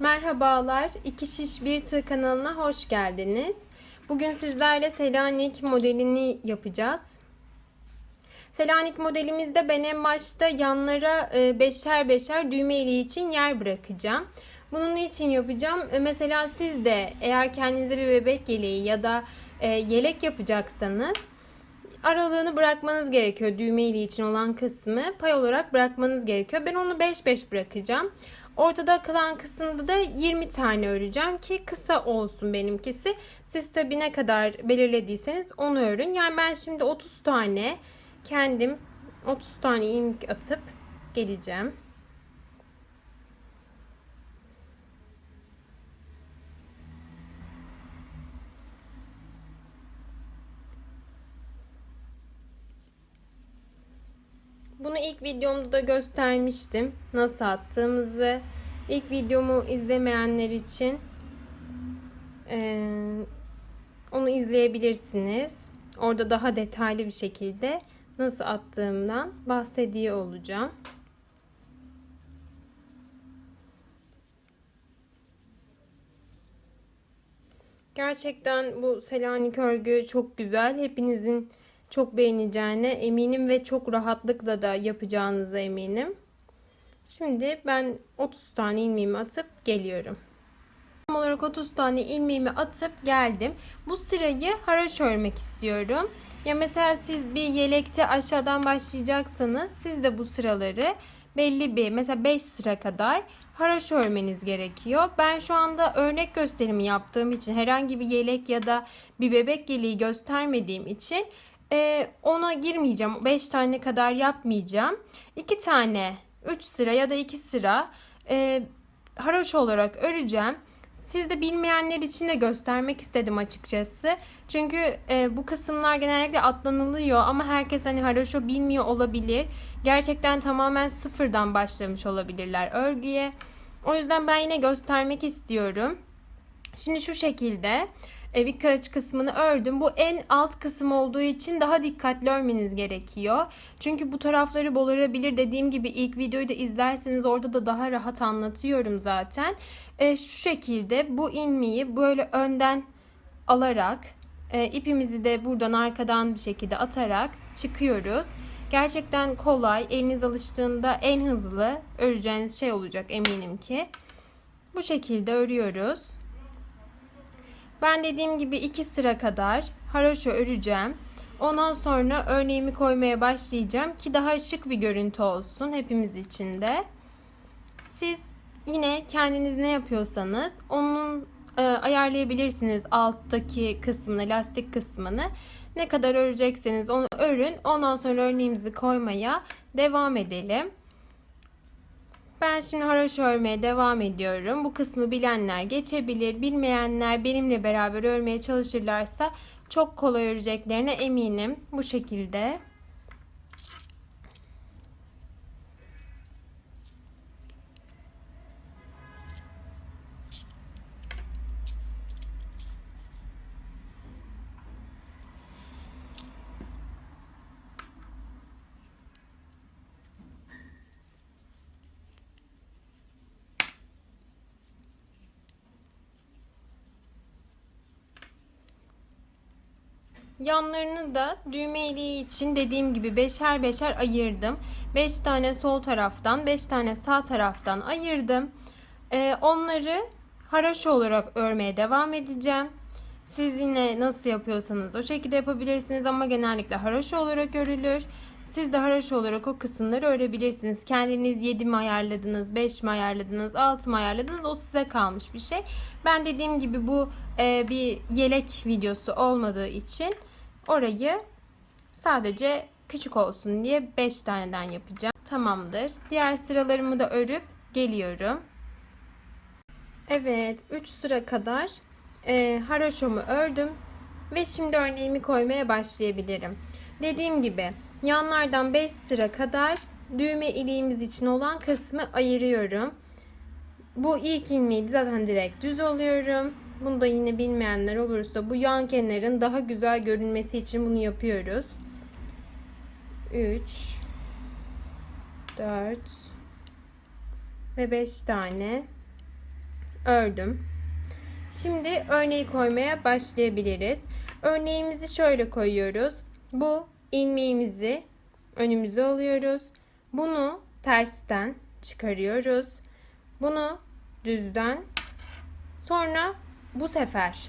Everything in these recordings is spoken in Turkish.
Merhabalar, İki Şiş Bir Tığ kanalına hoş geldiniz. Bugün sizlerle Selanik modelini yapacağız. Selanik modelimizde ben en başta yanlara e, beşer beşer düğme iliği için yer bırakacağım. Bunun için yapacağım? E, Mesela siz de eğer kendinize bir bebek yeleği ya da e, yelek yapacaksanız aralığını bırakmanız gerekiyor. Düğme iliği için olan kısmı pay olarak bırakmanız gerekiyor. Ben onu 5-5 bırakacağım. Ortada kalan kısımda da 20 tane öreceğim ki kısa olsun benimkisi. Siz tabi ne kadar belirlediyseniz onu örün. Yani ben şimdi 30 tane kendim 30 tane ilmek atıp geleceğim. Bunu ilk videomda da göstermiştim. Nasıl attığımızı. İlk videomu izlemeyenler için e, onu izleyebilirsiniz. Orada daha detaylı bir şekilde nasıl attığımdan bahsediyor olacağım. Gerçekten bu Selanik örgü çok güzel. Hepinizin çok beğeneceğine eminim ve çok rahatlıkla da yapacağınıza eminim. Şimdi ben 30 tane ilmeğimi atıp geliyorum. Tam olarak 30 tane ilmeğimi atıp geldim. Bu sırayı haraş örmek istiyorum. Ya mesela siz bir yelekte aşağıdan başlayacaksanız siz de bu sıraları belli bir mesela 5 sıra kadar haraş örmeniz gerekiyor. Ben şu anda örnek gösterimi yaptığım için herhangi bir yelek ya da bir bebek yeleği göstermediğim için e, ona girmeyeceğim. 5 tane kadar yapmayacağım. 2 tane 3 sıra ya da 2 sıra e, haroşa olarak öreceğim. Siz de bilmeyenler için de göstermek istedim açıkçası. Çünkü e, bu kısımlar genellikle atlanılıyor ama herkes hani haroşo bilmiyor olabilir. Gerçekten tamamen sıfırdan başlamış olabilirler örgüye. O yüzden ben yine göstermek istiyorum. Şimdi şu şekilde e, birkaç kısmını ördüm. Bu en alt kısım olduğu için daha dikkatli örmeniz gerekiyor. Çünkü bu tarafları bolarabilir. Dediğim gibi ilk videoyu da izlerseniz orada da daha rahat anlatıyorum zaten. E, şu şekilde bu ilmeği böyle önden alarak e, ipimizi de buradan arkadan bir şekilde atarak çıkıyoruz. Gerçekten kolay. Eliniz alıştığında en hızlı öreceğiniz şey olacak eminim ki. Bu şekilde örüyoruz. Ben dediğim gibi iki sıra kadar haroşa öreceğim. Ondan sonra örneğimi koymaya başlayacağım ki daha şık bir görüntü olsun hepimiz için de. Siz yine kendiniz ne yapıyorsanız onun e, ayarlayabilirsiniz alttaki kısmını, lastik kısmını. Ne kadar örecekseniz onu örün. Ondan sonra örneğimizi koymaya devam edelim. Ben şimdi haroşa örmeye devam ediyorum. Bu kısmı bilenler geçebilir. Bilmeyenler benimle beraber örmeye çalışırlarsa çok kolay öreceklerine eminim. Bu şekilde. Yanlarını da düğme iliği için dediğim gibi beşer beşer ayırdım. 5 tane sol taraftan 5 tane sağ taraftan ayırdım. Ee, onları haraşo olarak örmeye devam edeceğim. Siz yine nasıl yapıyorsanız o şekilde yapabilirsiniz ama genellikle haraşo olarak örülür. Siz de haraşo olarak o kısımları örebilirsiniz. Kendiniz 7 mi ayarladınız, 5 mi ayarladınız, 6 mı ayarladınız o size kalmış bir şey. Ben dediğim gibi bu e, bir yelek videosu olmadığı için orayı sadece küçük olsun diye 5 taneden yapacağım. Tamamdır. Diğer sıralarımı da örüp geliyorum. Evet 3 sıra kadar e, haroşomu ördüm ve şimdi örneğimi koymaya başlayabilirim. Dediğim gibi yanlardan 5 sıra kadar düğme iliğimiz için olan kısmı ayırıyorum. Bu ilk ilmeği zaten direkt düz alıyorum. Bunu da yine bilmeyenler olursa bu yan kenarın daha güzel görünmesi için bunu yapıyoruz. 3 4 ve 5 tane Ördüm. Şimdi örneği koymaya başlayabiliriz. Örneğimizi şöyle koyuyoruz. Bu ilmeğimizi önümüze alıyoruz. Bunu tersten çıkarıyoruz. Bunu düzden sonra bu sefer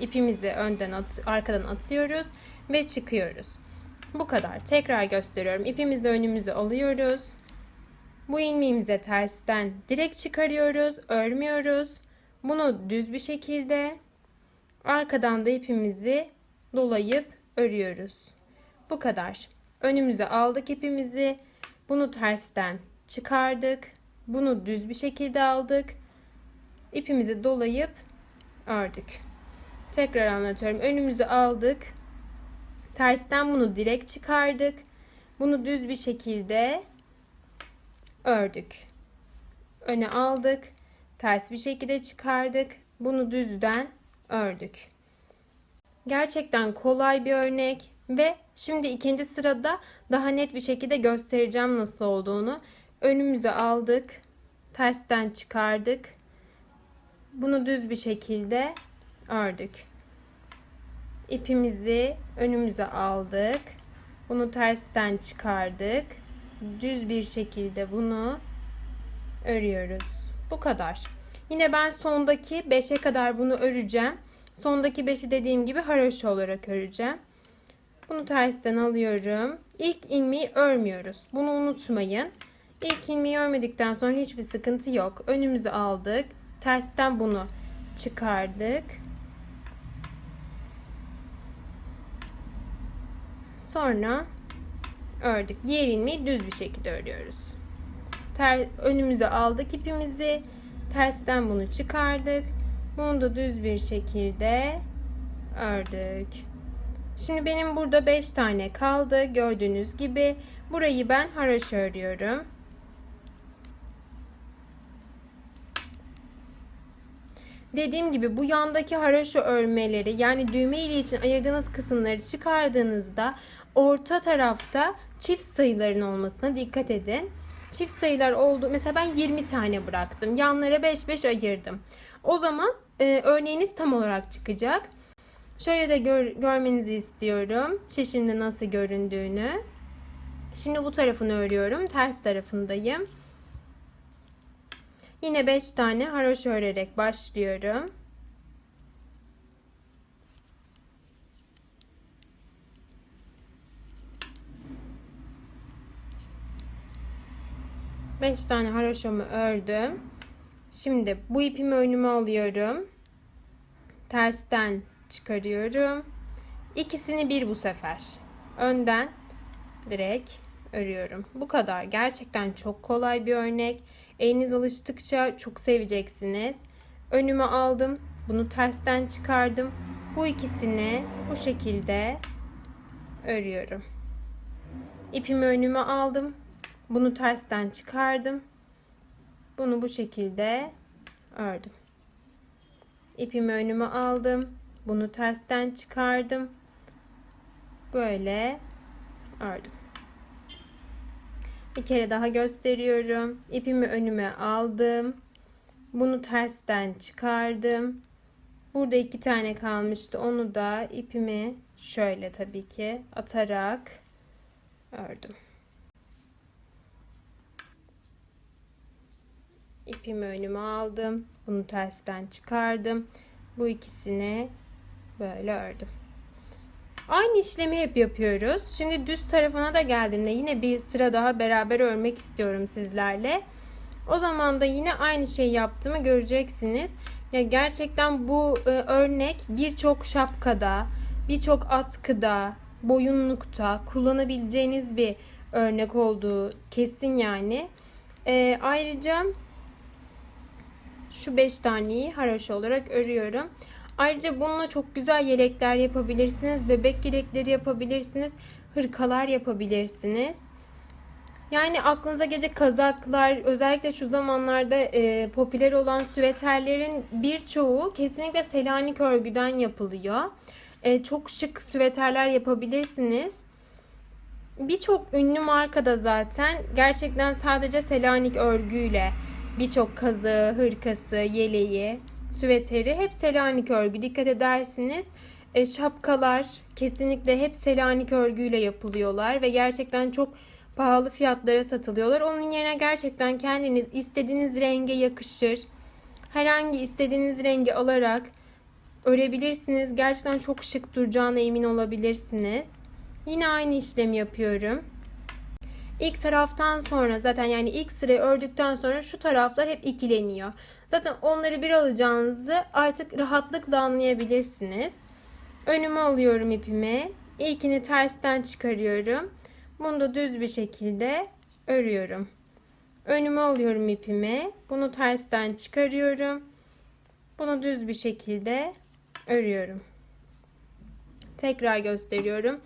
ipimizi önden at, arkadan atıyoruz ve çıkıyoruz. Bu kadar. Tekrar gösteriyorum. İpimizi önümüze alıyoruz. Bu ilmeğimize tersten direkt çıkarıyoruz, örmüyoruz. Bunu düz bir şekilde arkadan da ipimizi dolayıp örüyoruz. Bu kadar. Önümüze aldık ipimizi. Bunu tersten çıkardık. Bunu düz bir şekilde aldık. İpimizi dolayıp ördük. Tekrar anlatıyorum. Önümüze aldık. Tersten bunu direkt çıkardık. Bunu düz bir şekilde ördük. Öne aldık. Ters bir şekilde çıkardık. Bunu düzden ördük. Gerçekten kolay bir örnek ve şimdi ikinci sırada daha net bir şekilde göstereceğim nasıl olduğunu. Önümüze aldık. Tersten çıkardık. Bunu düz bir şekilde ördük. İpimizi önümüze aldık. Bunu tersten çıkardık. Düz bir şekilde bunu örüyoruz. Bu kadar. Yine ben sondaki 5'e kadar bunu öreceğim. Sondaki 5'i dediğim gibi haroşa olarak öreceğim. Bunu tersten alıyorum. İlk ilmeği örmüyoruz. Bunu unutmayın. İlk ilmeği örmedikten sonra hiçbir sıkıntı yok. Önümüzü aldık. Tersten bunu çıkardık. Sonra ördük. Diğer ilmeği düz bir şekilde örüyoruz. Ter, önümüze aldık ipimizi. Tersten bunu çıkardık. Bunu da düz bir şekilde ördük. Şimdi benim burada 5 tane kaldı. Gördüğünüz gibi burayı ben haraşo örüyorum. Dediğim gibi bu yandaki haraşo örmeleri yani düğme ili için ayırdığınız kısımları çıkardığınızda orta tarafta çift sayıların olmasına dikkat edin. Çift sayılar oldu. Mesela ben 20 tane bıraktım. Yanlara 5 5 ayırdım. O zaman e, örneğiniz tam olarak çıkacak. Şöyle de gör, görmenizi istiyorum. Şişinde nasıl göründüğünü. Şimdi bu tarafını örüyorum. Ters tarafındayım. Yine 5 tane haroşa örerek başlıyorum. Beş tane haroşamı ördüm. Şimdi bu ipimi önüme alıyorum. Tersten çıkarıyorum. İkisini bir bu sefer. Önden direkt örüyorum. Bu kadar. Gerçekten çok kolay bir örnek. Eliniz alıştıkça çok seveceksiniz. Önüme aldım. Bunu tersten çıkardım. Bu ikisini bu şekilde örüyorum. İpimi önüme aldım. Bunu tersten çıkardım. Bunu bu şekilde ördüm. İpimi önüme aldım. Bunu tersten çıkardım. Böyle ördüm. Bir kere daha gösteriyorum. İpimi önüme aldım. Bunu tersten çıkardım. Burada iki tane kalmıştı. Onu da ipimi şöyle tabii ki atarak ördüm. İpimi önüme aldım. Bunu tersten çıkardım. Bu ikisini böyle ördüm. Aynı işlemi hep yapıyoruz. Şimdi düz tarafına da geldiğimde yine bir sıra daha beraber örmek istiyorum sizlerle. O zaman da yine aynı şeyi yaptığımı göreceksiniz. Ya gerçekten bu e, örnek birçok şapkada, birçok atkıda, boyunlukta kullanabileceğiniz bir örnek olduğu kesin yani. E, ayrıca şu 5 taneyi haraşo olarak örüyorum. Ayrıca bununla çok güzel yelekler yapabilirsiniz. Bebek yelekleri yapabilirsiniz. Hırkalar yapabilirsiniz. Yani aklınıza gelecek kazaklar, özellikle şu zamanlarda e, popüler olan süveterlerin birçoğu kesinlikle Selanik örgüden yapılıyor. E, çok şık süveterler yapabilirsiniz. Birçok ünlü markada zaten gerçekten sadece Selanik örgüyle birçok kazığı, hırkası, yeleği, süveteri hep Selanik örgü. Dikkat edersiniz e, şapkalar kesinlikle hep Selanik örgüyle yapılıyorlar ve gerçekten çok pahalı fiyatlara satılıyorlar. Onun yerine gerçekten kendiniz istediğiniz renge yakışır. Herhangi istediğiniz rengi alarak örebilirsiniz. Gerçekten çok şık duracağına emin olabilirsiniz. Yine aynı işlemi yapıyorum. İlk taraftan sonra zaten yani ilk sırayı ördükten sonra şu taraflar hep ikileniyor. Zaten onları bir alacağınızı artık rahatlıkla anlayabilirsiniz. Önüme alıyorum ipimi. İlkini tersten çıkarıyorum. Bunu da düz bir şekilde örüyorum. Önüme alıyorum ipimi. Bunu tersten çıkarıyorum. Bunu düz bir şekilde örüyorum. Tekrar gösteriyorum.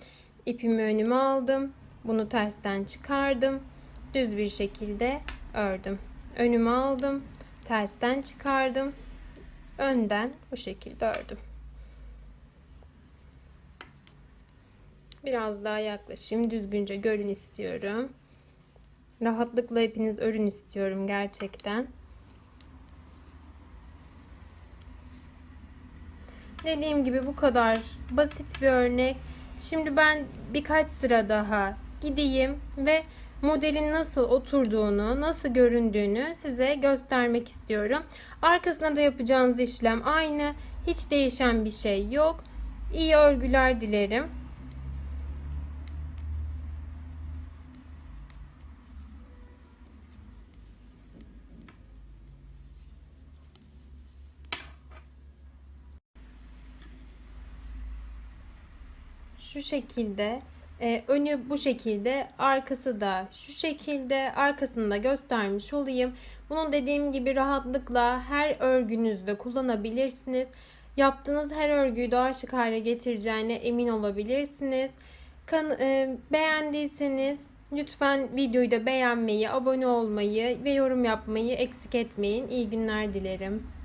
İpimi önüme aldım. Bunu tersten çıkardım. Düz bir şekilde ördüm. Önüme aldım. Tersten çıkardım. Önden bu şekilde ördüm. Biraz daha yaklaşayım. Düzgünce görün istiyorum. Rahatlıkla hepiniz örün istiyorum gerçekten. Dediğim gibi bu kadar basit bir örnek. Şimdi ben birkaç sıra daha gideyim ve modelin nasıl oturduğunu, nasıl göründüğünü size göstermek istiyorum. Arkasına da yapacağınız işlem aynı. Hiç değişen bir şey yok. İyi örgüler dilerim. şu şekilde e, önü bu şekilde arkası da şu şekilde arkasını da göstermiş olayım. Bunun dediğim gibi rahatlıkla her örgünüzde kullanabilirsiniz. Yaptığınız her örgüyü daha şık hale getireceğine emin olabilirsiniz. Kan, e, beğendiyseniz lütfen videoyu da beğenmeyi, abone olmayı ve yorum yapmayı eksik etmeyin. İyi günler dilerim.